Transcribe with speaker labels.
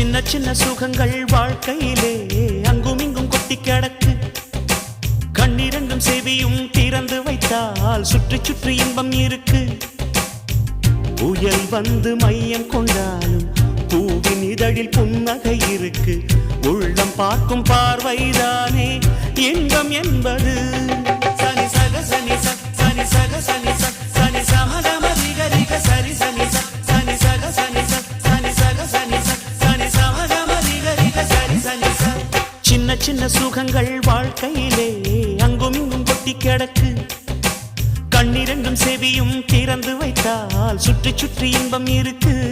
Speaker 1: சின்ன சின்ன சுகங்கள் வாழ்க்கையிலே அங்கும் இங்கும் கொட்டி கிடக்கு. கண்ணிரண்டும் செவியும் திறந்து வைத்தால் சுற்றி சுற்றி இன்பம் இருக்கு. புயல் வந்து மையம் கொண்டாலும் பூவின் இதழில் புன்னகை இருக்கு. உள்ளம் பார்க்கும் பார்வைதானே இன்பம் என்பது. சனி சக சனி சனி சக சனி சக சின்ன சின்ன சுகங்கள் வாழ்க்கையிலே அங்கும் இங்கும் கொட்டி கிடக்கு. கண்ணிரண்டும் செவியும் திறந்து வைத்தால் சுற்றி சுற்றி இன்பம் இருக்கு.